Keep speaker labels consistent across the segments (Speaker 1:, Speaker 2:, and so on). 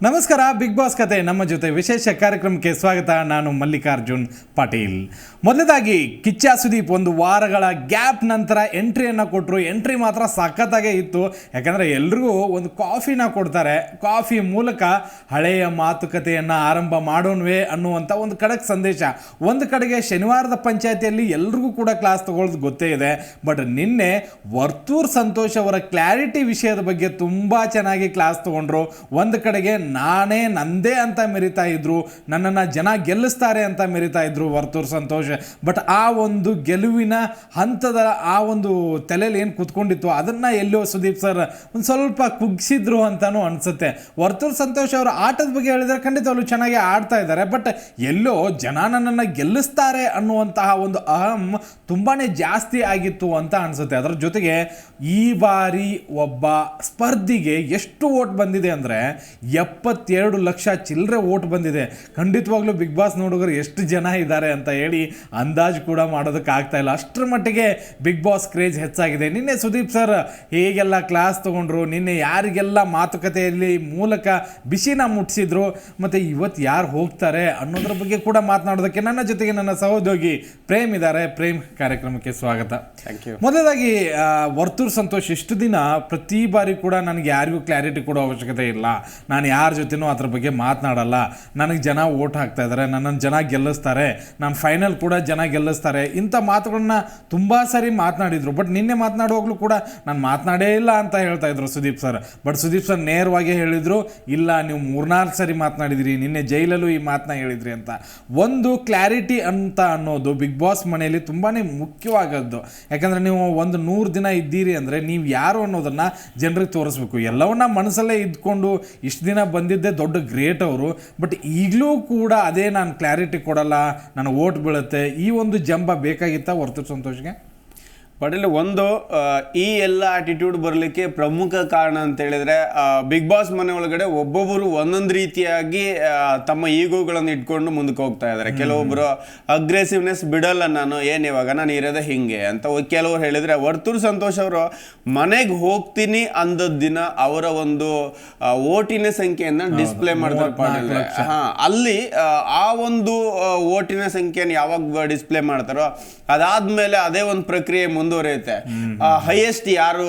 Speaker 1: ما ನಮಸ್ಕಾರ big boss ಕತೆ. ನಮ್ಮ ಜೊತೆ ವಿಶೇಷ ಕಾರ್ಯಕ್ರಮಕ್ಕೆ ಸ್ವಾಗತ. ನಾನು ಮಲ್ಲಿಕಾರ್ಜುನ್ ಪಾಟೀಲ್. ಮೊದಲದಾಗಿ ಕಿಚ್ಚ ಸುದೀಪ್ ಒಂದು ವಾರಗಳ ಗ್ಯಾಪ್ ನಂತರ ಎಂಟ್ರಿಯನ್ನು ಕೊಟ್ಟರು ಎಂಟ್ರಿ ಮಾತ್ರ ಸಖತ್ತಾಗೇ ಇತ್ತು. ಯಾಕಂದರೆ ಎಲ್ರಿಗೂ ಒಂದು ಕಾಫಿನ ಕೊಡ್ತಾರೆ. ಕಾಫಿ ಮೂಲಕ ಹಳೆಯ ಮಾತುಕತೆಯನ್ನು ಆರಂಭ ಮಾಡೋಣವೇ ಅನ್ನುವಂಥ ಒಂದು ಕಡೆಗೆ ಸಂದೇಶ. ಒಂದು ಕಡೆಗೆ ಶನಿವಾರದ ಪಂಚಾಯತಿಯಲ್ಲಿ ಎಲ್ರಿಗೂ ಕೂಡ ಕ್ಲಾಸ್ ತಗೊಳ್ಳೋದು ಗೊತ್ತೇ ಇದೆ. ಬಟ್ ನಿನ್ನೆ ವರ್ತೂರ್ ಸಂತೋಷ್ ಅವರ ಕ್ಲಾರಿಟಿ ವಿಷಯದ ಬಗ್ಗೆ ತುಂಬ ಚೆನ್ನಾಗಿ ಕ್ಲಾಸ್ ತೊಗೊಂಡ್ರು. ಒಂದು ಕಡೆಗೆ ನಾನೇ ನಂದೇ ಅಂತ ಮೆರಿತಾ ಇದ್ರು, ನನ್ನನ್ನು ಜನ ಗೆಲ್ಲಿಸ್ತಾರೆ ಅಂತ ಮೆರಿತಾ ಇದ್ರು ವರ್ತೂರ್ ಸಂತೋಷ್. ಬಟ್ ಆ ಒಂದು ಗೆಲುವಿನ ಹಂತದ ಆ ಒಂದು ತಲೆಯಲ್ಲಿ ಏನು ಕುತ್ಕೊಂಡಿತ್ತು, ಅದನ್ನು ಎಲ್ಲೋ ಸುದೀಪ್ ಸರ್ ಒಂದು ಸ್ವಲ್ಪ ಕುಗ್ಸಿದ್ರು ಅಂತಲೂ ಅನಿಸುತ್ತೆ. ವರ್ತೂರ್ ಸಂತೋಷ್ ಅವರು ಆಟದ ಬಗ್ಗೆ ಹೇಳಿದ್ರೆ ಅವರು ಚೆನ್ನಾಗಿ ಆಡ್ತಾ ಇದ್ದಾರೆ. ಬಟ್ ಎಲ್ಲೋ ಜನ ನನ್ನನ್ನು ಗೆಲ್ಲಿಸ್ತಾರೆ ಅನ್ನುವಂತಹ ಒಂದು ಅಹಂ ತುಂಬಾ ಜಾಸ್ತಿ ಆಗಿತ್ತು ಅಂತ ಅನಿಸುತ್ತೆ. ಅದರ ಜೊತೆಗೆ ಈ ಬಾರಿ ಒಬ್ಬ ಸ್ಪರ್ಧಿಗೆ ಎಷ್ಟು ಓಟ್ ಬಂದಿದೆ ಅಂದರೆ ಎಪ್ಪತ್ತೆರಡು ಲಕ್ಷ ಚಿಲ್ಲರೆ ಓಟ್ ಬಂದಿದೆ. ಖಂಡಿತವಾಗ್ಲೂ ಬಿಗ್ ಬಾಸ್ ನೋಡುಗರು ಎಷ್ಟು ಜನ ಇದ್ದಾರೆ ಅಂತ ಹೇಳಿ ಅಂದಾಜು ಕೂಡ ಮಾಡೋದಕ್ಕೆ ಆಗ್ತಾ ಇಲ್ಲ. ಅಷ್ಟರ ಮಟ್ಟಿಗೆ ಬಿಗ್ ಬಾಸ್ ಕ್ರೇಜ್ ಹೆಚ್ಚಾಗಿದೆ. ನಿನ್ನೆ ಸುದೀಪ್ ಸರ್ ಹೇಗೆಲ್ಲ ಕ್ಲಾಸ್ ತಗೊಂಡ್ರು ನಿನ್ನೆ ಯಾರಿಗೆಲ್ಲ ಮಾತುಕತೆಯಲ್ಲಿ ಮೂಲಕ ಬಿಸಿನ ಮುಟ್ಟಿಸಿದ್ರು ಮತ್ತು ಇವತ್ತು ಯಾರು ಹೋಗ್ತಾರೆ ಅನ್ನೋದ್ರ ಬಗ್ಗೆ ಕೂಡ ಮಾತನಾಡೋದಕ್ಕೆ ನನ್ನ ಜೊತೆಗೆ ನನ್ನ ಸಹೋದ್ಯೋಗಿ ಪ್ರೇಮ್ ಇದ್ದಾರೆ. ಪ್ರೇಮ್ ಕಾರ್ಯಕ್ರಮಕ್ಕೆ ಸ್ವಾಗತ.
Speaker 2: ಥ್ಯಾಂಕ್ ಯು
Speaker 1: ಮೊದಲಾಗಿ ವರ್ತೂರ್ ಸಂತೋಷ್ ಇಷ್ಟು ದಿನ ಪ್ರತಿ ಬಾರಿ ಕೂಡ ನನಗೆ ಯಾರಿಗೂ ಕ್ಲಾರಿಟಿ ಕೊಡೋ ಅವಶ್ಯಕತೆ ಇಲ್ಲ. ನಾನು ಯಾರ ಜೊತೆನೂ ಅದ್ರ ಬಗ್ಗೆ ಮಾತನಾಡಲ್ಲ. ನನಗೆ ಜನ ಓಟ್ ಹಾಕ್ತಾ ಇದ್ದಾರೆ ನನ್ನನ್ನು ಜನ ಗೆಲ್ಲಿಸ್ತಾರೆ ನನ್ನ ಫೈನಲ್ ಕೂಡ ಜನ ಗೆಲ್ಲಿಸ್ತಾರೆ. ಇಂಥ ಮಾತುಗಳನ್ನ ತುಂಬ ಸರಿ ಮಾತನಾಡಿದರು. ಬಟ್ ನಿನ್ನೆ ಮಾತನಾಡುವಾಗಲೂ ಕೂಡ ನಾನು ಮಾತನಾಡೇ ಇಲ್ಲ ಅಂತ ಹೇಳ್ತಾ ಇದ್ರು Sudeep sir. But Sudeep sir ನೇರವಾಗಿ ಹೇಳಿದ್ರು, ಇಲ್ಲ, ನೀವು ಮೂರ್ನಾಲ್ಕು ಸರಿ ಮಾತನಾಡಿದಿರಿ, ನಿನ್ನೆ ಜೈಲಲ್ಲೂ ಈ ಮಾತನ್ನ ಹೇಳಿದ್ರಿ ಅಂತ. ಒಂದು ಕ್ಲಾರಿಟಿ ಅಂತ ಅನ್ನೋದು ಬಿಗ್ ಬಾಸ್ ಮನೆಯಲ್ಲಿ ತುಂಬಾ ಮುಖ್ಯವಾಗದ್ದು. ಯಾಕಂದರೆ ನೀವು ಒಂದು ನೂರು ದಿನ ಇದ್ದೀರಿ ಅಂದರೆ ನೀವು ಯಾರು ಅನ್ನೋದನ್ನು ಜನರಿಗೆ ತೋರಿಸ್ಬೇಕು. ಎಲ್ಲವನ್ನ ಮನಸ್ಸಲ್ಲೇ ಇದ್ಕೊಂಡು ಇಷ್ಟು ದಿನ ಬಂದಿದ್ದೇ ದೊಡ್ಡ ಗ್ರೇಟ್ ಅವರು. ಬಟ್ ಈಗಲೂ ಕೂಡ ಅದೇ ನಾನು ಕ್ಲಾರಿಟಿ ಕೊಡಲ್ಲ. ನನ್ನ ಓಟ್ ಬೀಳುತ್ತೆ. ಈ ಒಂದು ಜಂಬ ಬೇಕಾಗಿತ್ತಾ ಹೊರತು ಸಂತೋಷ್ಗೆ?
Speaker 2: ಪಾಟೀಲ್ ಒಂದು ಈ ಎಲ್ಲ ಆಟಿಟ್ಯೂಡ್ ಬರಲಿಕ್ಕೆ ಪ್ರಮುಖ ಕಾರಣ ಅಂತ ಹೇಳಿದ್ರೆ ಬಿಗ್ ಬಾಸ್ ಮನೆ ಒಳಗಡೆ ಒಬ್ಬೊಬ್ಬರು ಒಂದೊಂದು ರೀತಿಯಾಗಿ ತಮ್ಮ ಈಗೋಗಳನ್ನು ಇಟ್ಕೊಂಡು ಮುಂದಕ್ಕೆ ಹೋಗ್ತಾ ಇದ್ದಾರೆ. ಕೆಲವೊಬ್ಬರು ಅಗ್ರೆಸಿವ್ನೆಸ್ ಬಿಡಲ್ಲ ನಾನು ಏನು ಇವಾಗ ನಾನು ಇರೋದೇ ಹಿಂಗೆ ಅಂತ ಕೆಲವರು ಹೇಳಿದ್ರೆ ವರ್ತೂರು ಸಂತೋಷ್ ಅವರು ಮನೆಗೆ ಹೋಗ್ತೀನಿ ಅಂದ ದಿನ ಅವರ ಒಂದು ಓಟಿನ ಸಂಖ್ಯೆಯನ್ನು ಡಿಸ್ಪ್ಲೇ ಮಾಡ್ತಾರೆ ಪಾಟೀಲ್ ಹಾ ಅಲ್ಲಿ ಆ, ಒಂದು ಓಟಿನ ಸಂಖ್ಯೆಯನ್ನು ಯಾವಾಗ ಡಿಸ್ಪ್ಲೇ ಮಾಡ್ತಾರೋ ಅದಾದ್ಮೇಲೆ ಅದೇ ಒಂದು ಪ್ರಕ್ರಿಯೆ ಮುಂದುವರಿಯುತ್ತೆ. ಹೈಯೆಸ್ಟ್ ಯಾರು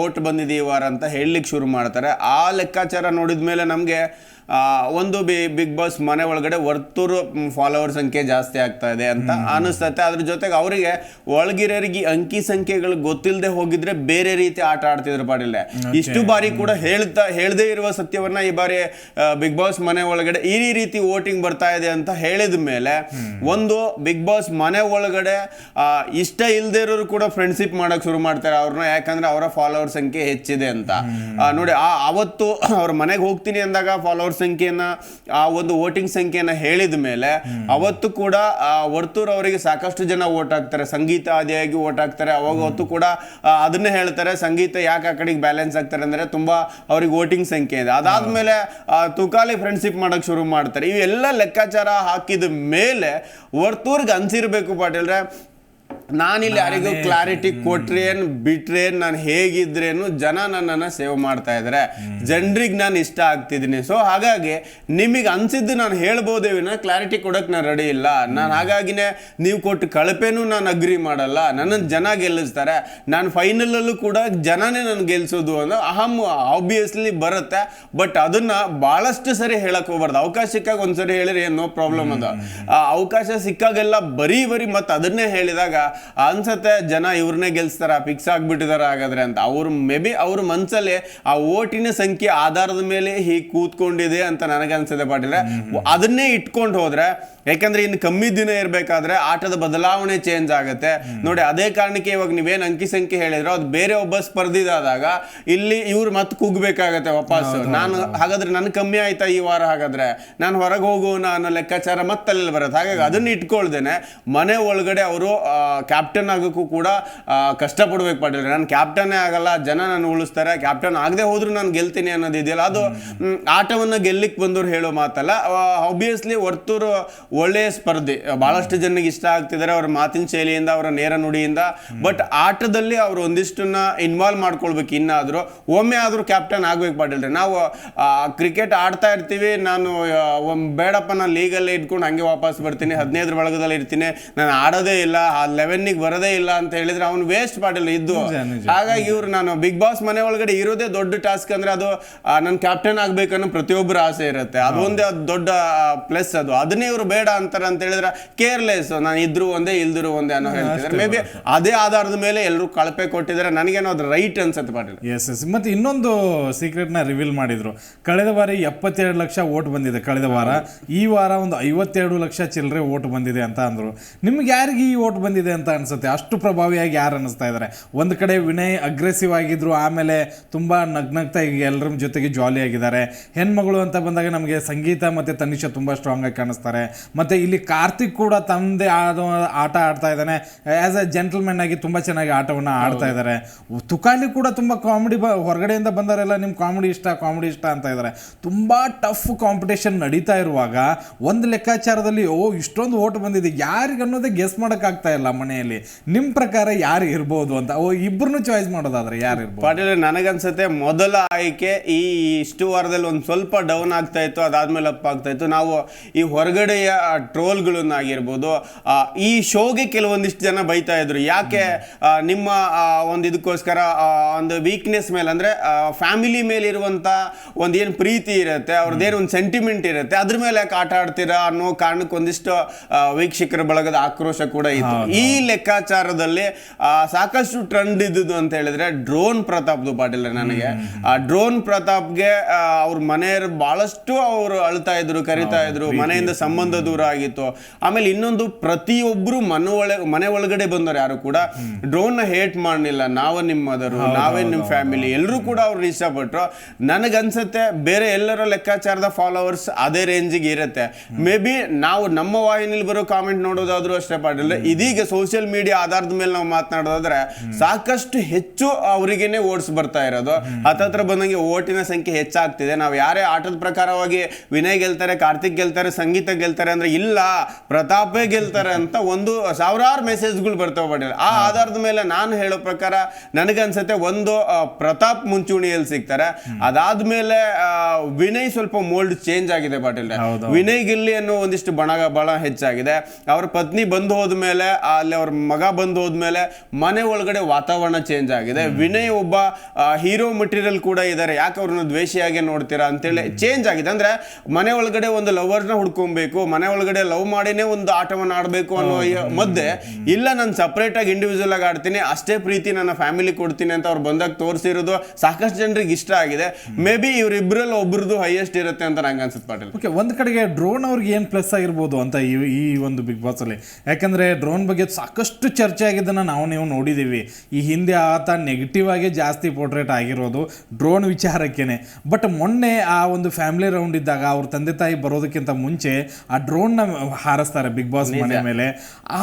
Speaker 2: ಓಟ್ ಬಂದಿದೆ ಈ ಅಂತ ಹೇಳಲಿಕ್ಕೆ ಶುರು ಮಾಡ್ತಾರೆ. ಆ ಲೆಕ್ಕಾಚಾರ ನೋಡಿದ್ಮೇಲೆ ನಮಗೆ ಒಂದು ಬಿ ಬಿಗ್ ಬಾಸ್ ಮನೆ ಒಳಗಡೆ ವರ್ತೂರು ಫಾಲೋವರ್ ಸಂಖ್ಯೆ ಜಾಸ್ತಿ ಆಗ್ತಾ ಇದೆ ಅಂತ ಅನಿಸ್ತೈತೆ. ಅದ್ರ ಜೊತೆಗೆ ಅವರಿಗೆ ಒಳಗಿರೋರಿಗೆ ಅಂಕಿ ಸಂಖ್ಯೆಗಳು ಗೊತ್ತಿಲ್ಲದೆ ಹೋಗಿದ್ರೆ ಬೇರೆ ರೀತಿ ಆಟ ಆಡ್ತಿದ್ರು ಪಾಡಿಲ್ಲ. ಇಷ್ಟು ಬಾರಿ ಕೂಡ ಹೇಳ್ತಾ ಹೇಳದೇ ಇರುವ ಸತ್ಯವನ್ನ ಈ ಬಾರಿ ಬಿಗ್ ಬಾಸ್ ಮನೆ ಒಳಗಡೆ ಈ ರೀತಿ ವೋಟಿಂಗ್ ಬರ್ತಾ ಇದೆ ಅಂತ ಹೇಳಿದ ಮೇಲೆ ಒಂದು ಬಿಗ್ ಬಾಸ್ ಮನೆ ಒಳಗಡೆ ಇಷ್ಟ ಇಲ್ಲದೆ ಇರೋರು ಕೂಡ ಫ್ರೆಂಡ್ಶಿಪ್ ಮಾಡಕ್ ಶುರು ಮಾಡ್ತಾರೆ ಅವ್ರನ್ನ ಯಾಕಂದ್ರೆ ಅವರ ಫಾಲೋವರ್ ಸಂಖ್ಯೆ ಹೆಚ್ಚಿದೆ ಅಂತ. ನೋಡಿ ಆ ಅವತ್ತು ಅವ್ರ ಮನೆಗೆ ಹೋಗ್ತೀನಿ ಅಂದಾಗ ಫಾಲೋವರ್ ಸಂಖ್ಯೆಯನ್ನ ಆ ಒಂದು ವೋಟಿಂಗ್ ಸಂಖ್ಯೆಯನ್ನ ಹೇಳಿದ ಮೇಲೆ ಅವತ್ತು ಕೂಡ ವರ್ತೂರ್ ಅವರಿಗೆ ಸಾಕಷ್ಟು ಜನ ವೋಟ್ ಹಾಕ್ತಾರೆ. ಸಂಗೀತ ಆದಿಯಾಗಿ ಓಟ್ ಹಾಕ್ತಾರೆ. ಅವಾಗ ಅವತ್ತು ಕೂಡ ಅದನ್ನ ಹೇಳ್ತಾರೆ. ಸಂಗೀತ ಯಾಕೆ ಆ ಕಡೆಗೆ ಬ್ಯಾಲೆನ್ಸ್ ಆಗ್ತಾರೆ ಅಂದ್ರೆ ತುಂಬಾ ಅವ್ರಿಗೆ ವೋಟಿಂಗ್ ಸಂಖ್ಯೆ ಇದೆ. ಅದಾದ್ಮೇಲೆ ತುಕಾಲಿ ಫ್ರೆಂಡ್ಶಿಪ್ ಮಾಡಕ್ ಶುರು ಮಾಡ್ತಾರೆ. ಇವೆಲ್ಲ ಲೆಕ್ಕಾಚಾರ ಹಾಕಿದ ಮೇಲೆ ವರ್ತೂರ್ಗೆ ಅನ್ಸಿರ್ಬೇಕು ಪಾಟೀಲ್ರೆ ನಾನಿಲ್ಲಿ ಯಾರಿಗೂ ಕ್ಲಾರಿಟಿ ಕೊಟ್ರೇನ್ ಬಿಟ್ರೇನ್ ನಾನು ಹೇಗಿದ್ರೇನು ಜನ ನನ್ನನ್ನು ಸೇವ್ ಮಾಡ್ತಾ ಇದ್ದಾರೆ ಜನರಿಗೆ ನಾನು ಇಷ್ಟ ಆಗ್ತಿದ್ದೀನಿ ಸೊ ಹಾಗಾಗಿ ನಿಮಗೆ ಅನ್ಸಿದ್ದು ನಾನು ಹೇಳ್ಬೋದೇ ವಿನ ಕ್ಲಾರಿಟಿ ಕೊಡೋಕೆ ನಾನು ರೆಡಿ ಇಲ್ಲ. ನಾನು ಹಾಗಾಗಿನೇ ನೀವು ಕೊಟ್ಟು ಕಳಪೆನೂ ನಾನು ಅಗ್ರಿ ಮಾಡಲ್ಲ. ನನ್ನನ್ನು ಜನ ಗೆಲ್ಲಿಸ್ತಾರೆ. ನಾನು ಫೈನಲಲ್ಲೂ ಕೂಡ ಜನನೇ ನಾನು ಗೆಲ್ಸೋದು ಅನ್ನೋ ಅಹಂ ಆಬ್ವಿಯಸ್ಲಿ ಬರುತ್ತೆ. ಬಟ್ ಅದನ್ನ ಭಾಳಷ್ಟು ಸರಿ ಹೇಳಕ್ಕೆ ಹೋಗ್ಬಾರ್ದು. ಅವಕಾಶ ಸಿಕ್ಕಾಗ ಒಂದ್ಸರಿ ಹೇಳಿರಿ ನೋ ಪ್ರಾಬ್ಲಮ್ ಅದ. ಆ ಅವಕಾಶ ಸಿಕ್ಕಾಗೆಲ್ಲ ಬರೀ ಬರೀ ಮತ್ತೆ ಅದನ್ನೇ ಹೇಳಿದಾಗ ಅನ್ಸತ್ತೆ ಜನ ಇವ್ರನ್ನೇ ಗೆಲ್ಸ್ತಾರ ಫಿಕ್ಸ್ ಆಗ್ಬಿಟ್ಟಿದಾರ ಹಾಗಾದ್ರೆ ಅಂತ. ಅವ್ರು ಮೇ ಬಿ ಅವ್ರ ಮನ್ಸಲ್ಲಿ ಆ ಓಟಿನ ಸಂಖ್ಯೆ ಆಧಾರದ ಮೇಲೆ ಹೀಗೆ ಕೂತ್ಕೊಂಡಿದೆ ಅಂತ ನನಗನ್ಸದೆ ಪಾಟೀಲ್. ಅದನ್ನೇ ಇಟ್ಕೊಂಡು ಹೋದ್ರೆ ಯಾಕಂದ್ರೆ ಇನ್ನು ಕಮ್ಮಿ ದಿನ ಇರಬೇಕಾದ್ರೆ ಆಟದ ಬದಲಾವಣೆ ಚೇಂಜ್ ಆಗುತ್ತೆ. ನೋಡಿ ಅದೇ ಕಾರಣಕ್ಕೆ ಇವಾಗ ನೀವೇನು ಅಂಕಿ ಸಂಖ್ಯೆ ಹೇಳಿದ್ರೋ ಅದು ಬೇರೆ ಒಬ್ಬ ಸ್ಪರ್ಧಿದಾದಾಗ ಇಲ್ಲಿ ಇವ್ರು ಮತ್ತೆ ಕುಗ್ಬೇಕಾಗತ್ತೆ ವಾಪಸ್. ನಾನು ಹಾಗಾದ್ರೆ ನನ್ ಕಮ್ಮಿ ಆಯ್ತಾ ಈ ವಾರ ಹಾಗಾದ್ರೆ? ನಾನು ಹೊರಗೆ ಹೋಗೋಣ ಅನ್ನೋ ಲೆಕ್ಕಾಚಾರ ಮತ್ತಲ್ಲಿ ಬರುತ್ತೆ. ಹಾಗಾಗಿ ಅದನ್ನ ಇಟ್ಕೊಳ್ದೇನೆ ಮನೆ ಒಳಗಡೆ ಅವರು ಕ್ಯಾಪ್ಟನ್ ಆಗೋಕ್ಕೂ ಕೂಡ ಕಷ್ಟಪಡ್ಬೇಕು ಪಾಟೀಲ್ ನಾನು ಕ್ಯಾಪ್ಟನ್ನೇ ಆಗಲ್ಲ ಜನ ನಾನು ಉಳಿಸ್ತಾರೆ ಕ್ಯಾಪ್ಟನ್ ಆಗದೆ ಹೋದ್ರು ನಾನು ಗೆಲ್ತೀನಿ ಅನ್ನೋದು ಇದೆಯಲ್ಲ ಅದು ಆಟವನ್ನು ಆಟವನ್ನ ಗೆಲ್ಲಿಕ್ ಬಂದವ್ರು ಹೇಳೋ ಮಾತಲ್ಲ. ಆಬ್ವಿಯಸ್ಲಿ ವರ್ತೂರು ಒಳ್ಳೆಯ ಸ್ಪರ್ಧೆ. ಬಹಳಷ್ಟು ಜನರಿಗೆ ಇಷ್ಟ ಆಗ್ತಿದ್ದಾರೆ ಅವ್ರ ಮಾತಿನ ಶೈಲಿಯಿಂದ ಅವರ ನೇರ ನುಡಿಯಿಂದ. ಬಟ್ ಆಟದಲ್ಲಿ ಅವರು ಒಂದಿಷ್ಟನ್ನ ಇನ್ವಾಲ್ವ್ ಮಾಡ್ಕೊಳ್ಬೇಕು. ಇನ್ನಾದ್ರೂ ಒಮ್ಮೆ ಆದ್ರೂ ಕ್ಯಾಪ್ಟನ್ ಆಗ್ಬೇಕು ಪಾಡಿಲ್ರಿ ನಾವು ಕ್ರಿಕೆಟ್ ಆಡ್ತಾ ಇರ್ತೀವಿ. ನಾನು ಬೇಡಪ್ಪ ನಾನು ಲೀಗಲ್ಲೇ ಇಟ್ಕೊಂಡು ಹಂಗೆ ವಾಪಸ್ ಬರ್ತೀನಿ. ಹದಿನೈದರ ಬಳಗದಲ್ಲಿ ಇರ್ತೀನಿ. ನಾನು ಆಡೋದೇ ಇಲ್ಲ. ಆ ಲೆವೆನ್ನಿಗೆ ಬರೋದೇ ಇಲ್ಲ ಅಂತ ಹೇಳಿದ್ರೆ ಅವ್ನು ವೇಸ್ಟ್ ಪಾಟೀಲ್ ಇದ್ದು. ಹಾಗಾಗಿ ಇವ್ರು ನಾನು ಬಿಗ್ ಬಾಸ್ ಮನೆ ಒಳಗಡೆ ಇರೋದೇ ದೊಡ್ಡ ಟಾಸ್ಕ್ ಅಂದ್ರೆ ಅದು ನಾನು ಕ್ಯಾಪ್ಟನ್ ಆಗ್ಬೇಕನ್ನೋ ಪ್ರತಿಯೊಬ್ಬರ ಆಸೆ ಇರುತ್ತೆ. ಅದೊಂದೇ ಅದು ದೊಡ್ಡ ಪ್ಲಸ್ ಅದು. ಅದನ್ನೇ ಇವರು ಬೇಡ ಅಂತಾರೆ ಅಂತ ಹೇಳಿದ್ರೆ ಕೇರ್ಲೆಸ್ ನಾನು ಇದ್ರು ಒಂದೇ ಇಲ್ದಿರು ಒಂದೇ ಅನ್ನೋ ಹೇಳ್ತಿದ್ದಾರೆ. ಮೇ ಬಿ ಅದೇ ಆಧಾರದ ಮೇಲೆ ಎಲ್ಲರೂ ಕಳಪೆ ಕೊಟ್ಟಿದ್ದಾರೆ. ನನಗೇನೋ ಅದು ರೈಟ್ ಅನ್ಸುತ್ತೆ ಪಾಟೀಲ್.
Speaker 1: ಎಸ್ ಎಸ್ ಮತ್ತೆ ಇನ್ನೊಂದು ಸೀಕ್ರೆಟ್ನ ರಿವೀಲ್ ಮಾಡಿದ್ರು. ಕಳೆದ ಬಾರಿ ಎಪ್ಪತ್ತೆರಡು ಲಕ್ಷ ಓಟ್ ಬಂದಿದೆ ಕಳೆದ ವಾರ. ಈ ವಾರ ಒಂದು ಐವತ್ತೆರಡು ಲಕ್ಷ ಚಿಲ್ಲರೆ ಓಟ್ ಬಂದಿದೆ ಅಂತ ಅಂದ್ರು. ನಿಮ್ಗೆ ಯಾರಿಗೆ ಈ ಓಟ್ ಬಂದಿದೆ ಅಂತ ಅನ್ಸುತ್ತೆ? ಅಷ್ಟು ಪ್ರಭಾವಿಯಾಗಿ ಯಾರು ಅನ್ನಿಸ್ತಾ ಇದ್ದಾರೆ ಒಂದು ಕಡೆ ವಿನಯ್ ಅಗ್ರೆಸಿವ್ ಆಗಿದ್ರು ಆಮೇಲೆ ತುಂಬಾ ನಗ್ನಗ್ತಾ ಈಗ ಎಲ್ಲರ ಜೊತೆಗೆ ಜಾಲಿ ಆಗಿದ್ದಾರೆ. ಹೆಣ್ಮಗಳು ಅಂತ ಬಂದಾಗ ನಮಗೆ ಸಂಗೀತ ಮತ್ತೆ ತನಿಷಾ ತುಂಬಾ ಸ್ಟ್ರಾಂಗ್ ಆಗಿ ಕಾಣಿಸ್ತಾರೆ. ಮತ್ತೆ ಇಲ್ಲಿ ಕಾರ್ತಿಕ್ ಕೂಡ ತಮ್ಮದೇ ಆದ ಆಟ ಆಡ್ತಾ ಇದ್ದಾನೆ. ಆ್ಯಸ್ ಎ ಜೆಂಟಲ್ಮೆನ್ ಆಗಿ ತುಂಬ ಚೆನ್ನಾಗಿ ಆಟವನ್ನು ಆಡ್ತಾ ಇದ್ದಾರೆ. ತುಕಾಲಿ ಕೂಡ ತುಂಬ ಕಾಮಿಡಿ ಬ ಹೊರಗಡೆಯಿಂದ ಬಂದವರೆಲ್ಲ ನಿಮ್ಮ ಕಾಮಿಡಿ ಇಷ್ಟ ಕಾಮಿಡಿ ಇಷ್ಟ ಅಂತ ಇದ್ದಾರೆ. ತುಂಬ ಟಫ್ ಕಾಂಪಿಟೇಷನ್ ನಡೀತಾ ಇರುವಾಗ ಒಂದು ಲೆಕ್ಕಾಚಾರದಲ್ಲಿ ಓ ಇಷ್ಟೊಂದು ಓಟ್ ಬಂದಿದೆ. ಯಾರಿಗೆ ಅನ್ನೋದೇ ಗೆಸ್ ಮಾಡೋಕ್ಕಾಗ್ತಾ ಇಲ್ಲ ಮನೆಯಲ್ಲಿ. ನಿಮ್ಮ ಪ್ರಕಾರ ಯಾರು ಇರ್ಬೋದು ಅಂತ? ಓ ಇಬ್ಬರನ್ನು ಚಾಯ್ಸ್ ಮಾಡೋದಾದ್ರೆ ಯಾರು ಇರ್ಬೋದು?
Speaker 2: ಪಾಟೀಲ್ ನನಗನ್ಸುತ್ತೆ ಮೊದಲ ಆಯ್ಕೆ ಈ ಇಷ್ಟು ವಾರದಲ್ಲಿ ಒಂದು ಸ್ವಲ್ಪ ಡೌನ್ ಆಗ್ತಾ ಇತ್ತು ಅದಾದ್ಮೇಲೆ ಅಪ್ ಆಗ್ತಾ ಇತ್ತು. ನಾವು ಈ ಹೊರಗಡೆಯ ಟ್ರೋಲ್ಗಳನ್ನಾಗಿರ್ಬೋದು ಈ ಶೋಗೆ ಕೆಲವೊಂದಿಷ್ಟು ಜನ ಬೈತಾ ಇದ್ರು. ಯಾಕೆ ನಿಮ್ಮ ಒಂದು ಇದಕ್ಕೋಸ್ಕರ ಒಂದು ವೀಕ್ನೆಸ್ ಮೇಲೆ ಅಂದರೆ ಫ್ಯಾಮಿಲಿ ಮೇಲೆ ಇರುವಂಥ ಒಂದು ಏನು ಪ್ರೀತಿ ಇರುತ್ತೆ ಅವ್ರದ್ದೇನು ಒಂದು ಸೆಂಟಿಮೆಂಟ್ ಇರುತ್ತೆ ಅದ್ರ ಮೇಲೆ ಯಾಕೆ ಆಟ ಆಡ್ತೀರಾ ಅನ್ನೋ ಕಾರಣಕ್ಕೆ ಒಂದಿಷ್ಟು ವೀಕ್ಷಕರ ಬಳಗದ ಆಕ್ರೋಶ ಕೂಡ ಇತ್ತು. ಈ ಲೆಕ್ಕಾಚಾರದಲ್ಲಿ ಸಾಕಷ್ಟು ಟ್ರೆಂಡ್ ಇದ್ದುದು ಅಂತ ಹೇಳಿದ್ರೆ ಡ್ರೋನ್ ಪ್ರತಾಪ್ದು ಪಾಟೀಲ್ ನನಗೆ. ಆ ಡ್ರೋನ್ ಪ್ರತಾಪ್ಗೆ ಅವ್ರ ಮನೆಯವರು ಬಹಳಷ್ಟು ಅವರು ಅಳ್ತಾ ಇದ್ರು ಕರಿತಾ ಇದ್ರು ಮನೆಯಿಂದ ಸಂಬಂಧ ದೂರ ಆಗಿತ್ತು. ಆಮೇಲೆ ಇನ್ನೊಂದು ಪ್ರತಿಯೊಬ್ರು ಮನೆ ಒಳ ಮನೆ ಒಳಗಡೆ ಬಂದವರು ಯಾರು ಕೂಡ ಡ್ರೋನ್ನ ಹೇಟ್ ಮಾಡಲಿಲ್ಲ. ನಾವ ನಿಮ್ಮದರು ನಾವೇ ನಿಮ್ಮ ಫ್ಯಾಮಿಲಿ ಎಲ್ಲರೂ ಕೂಡ ಅವ್ರು ಇಷ್ಟಪಟ್ರು ನನಗನ್ಸುತ್ತೆ ಬೇರೆ ಎಲ್ಲರ ಲೆಕ್ಕಾಚಾರದ ಫಾಲೋವರ್ಸ್ ಅದೇ ರೇಂಜಿಗೆ ಇರುತ್ತೆ. ಮೇ ಬಿ ನಾವು ನಮ್ಮ ವಾಹಿನಿಲಿ ಬರೋ ಕಾಮೆಂಟ್ ನೋಡೋದಾದ್ರೂ ಅಷ್ಟೇ ಪಾಡಿಲ್ಲ ಇದೀಗ ಸೋಷಿಯಲ್ ಮೀಡಿಯಾ ಆಧಾರದ ಮೇಲೆ ನಾವು ಮಾತನಾಡೋದಾದ್ರೆ ಸಾಕಷ್ಟು ಹೆಚ್ಚು ಅವರಿಗೇನೆ ಓಟ್ಸ್ ಬರ್ತಾ ಇರೋದು. ಹತ್ತತ್ರ ಬಂದಂಗೆ ಓಟಿನ ಸಂಖ್ಯೆ ಹೆಚ್ಚಾಗ್ತಿದೆ. ನಾವು ಯಾರೇ ಆಟದ ಪ್ರಕಾರವಾಗಿ ವಿನಯ್ ಗೆಲ್ತಾರೆ ಕಾರ್ತಿಕ್ ಗೆಲ್ತಾರೆ ಸಂಗೀತ ಗೆಲ್ತಾರೆ ಅಂದ್ರೆ ಇಲ್ಲ ಪ್ರತಾಪೇ ಗೆಲ್ತಾರೆ ಅಂತ ಒಂದು ಸಾವಿರಾರು ಮೆಸೇಜ್ಗಳು ಬರ್ತಾವೆ ಪಾಟೀಲ್ ಆ ಆಧಾರದ ಮೇಲೆ ನಾನು ಹೇಳೋ ಪ್ರಕಾರ ನನಗನ್ಸುತ್ತೆ ಒಂದು ಪ್ರತಾಪ್ ಮುಂಚೂಣಿಯಲ್ಲಿ ಸಿಗ್ತಾರೆ. ಅದಾದ್ಮೇಲೆ ವಿನಯ್ ಸ್ವಲ್ಪ ಮೋಲ್ಡ್ ಚೇಂಜ್ ಆಗಿದೆ ಪಾಟೀಲ್. ವಿನಯ್ ಗಿಲ್ಲಿ ಅನ್ನೋ ಒಂದಿಷ್ಟು ಬಣಗ ಬಳ ಹೆಚ್ಚಾಗಿದೆ. ಅವ್ರ ಪತ್ನಿ ಬಂದು ಹೋದ್ಮೇಲೆ ಅಲ್ಲಿ ಅವ್ರ ಮಗ ಬಂದು ಹೋದ್ಮೇಲೆ ಮನೆ ಒಳಗಡೆ ವಾತಾವರಣ ಚೇಂಜ್ ಆಗಿದೆ. ವಿನಯ್ ಒಬ್ಬ ಹೀರೋ ಮಟೀರಿಯಲ್ ಕೂಡ ಇದ್ದಾರೆ ಯಾಕೆ ಅವ್ರನ್ನ ದ್ವೇಷಿಯಾಗಿ ನೋಡ್ತೀರಾ ಅಂತೇಳಿ ಚೇಂಜ್ ಆಗಿದೆ. ಅಂದ್ರೆ ಮನೆ ಒಳಗಡೆ ಒಂದು ಲವರ್ನ ಹುಡ್ಕೊಬೇಕು ಮನೆ ಒಳಗಡೆ ಲವ್ ಮಾಡಿನೇ ಒಂದು ಆಟವನ್ನು ಆಡಬೇಕು ಅನ್ನೋ ಮದ್ದೆ ಮಧ್ಯೆ ಇಲ್ಲ ನಾನು ಸಪ್ರೇಟ್ ಆಗಿ ಇಂಡಿವಿಜುವಲ್ ಆಗಿ ಆಡ್ತೀನಿ ಅಷ್ಟೇ ಪ್ರೀತಿ ನನ್ನ ಫ್ಯಾಮಿಲಿ ಕೊಡ್ತೀನಿ ಅಂತ ಅವ್ರು ಬಂದಾಗ ತೋರಿಸಿರೋದು ಸಾಕಷ್ಟು ಜನರಿಗೆ ಇಷ್ಟ ಆಗಿದೆ. ಮೇ ಬಿ ಇವರಿಬ್ಬರಲ್ಲಿ ಒಬ್ರದ್ದು ಹೈಯೆಸ್ಟ್ ಇರುತ್ತೆ ಅಂತ ನಂಗೆ ಅನ್ಸುತ್ತೆ ಪಾಟೀಲ್.
Speaker 1: ಓಕೆ ಒಂದು ಕಡೆಗೆ ಡ್ರೋನ್ ಅವ್ರಿಗೆ ಏನು ಪ್ಲಸ್ ಆಗಿರ್ಬೋದು ಅಂತ ಈ ಈ ಒಂದು ಬಿಗ್ ಬಾಸಲ್ಲಿ ಯಾಕಂದರೆ ಡ್ರೋನ್ ಬಗ್ಗೆ ಸಾಕಷ್ಟು ಚರ್ಚೆ ಆಗಿದ್ದನ್ನು ನಾವು ನೀವು ನೋಡಿದ್ದೀವಿ ಈ ಹಿಂದೆ ಆತ ನೆಗೆಟಿವ್ ಆಗಿ ಜಾಸ್ತಿ ಪೋರ್ಟ್ರೇಟ್ ಆಗಿರೋದು ಡ್ರೋನ್ ವಿಚಾರಕ್ಕೇನೆ. ಬಟ್ ಮೊನ್ನೆ ಆ ಒಂದು ಫ್ಯಾಮಿಲಿ ರೌಂಡ್ ಇದ್ದಾಗ ಅವ್ರ ತಂದೆ ತಾಯಿ ಬರೋದಕ್ಕಿಂತ ಮುಂಚೆ ಆ ಡ್ರೋನ್ನ ಹಾರಿಸ್ತಾರೆ ಬಿಗ್ ಬಾಸ್ ಮನೆ ಮೇಲೆ.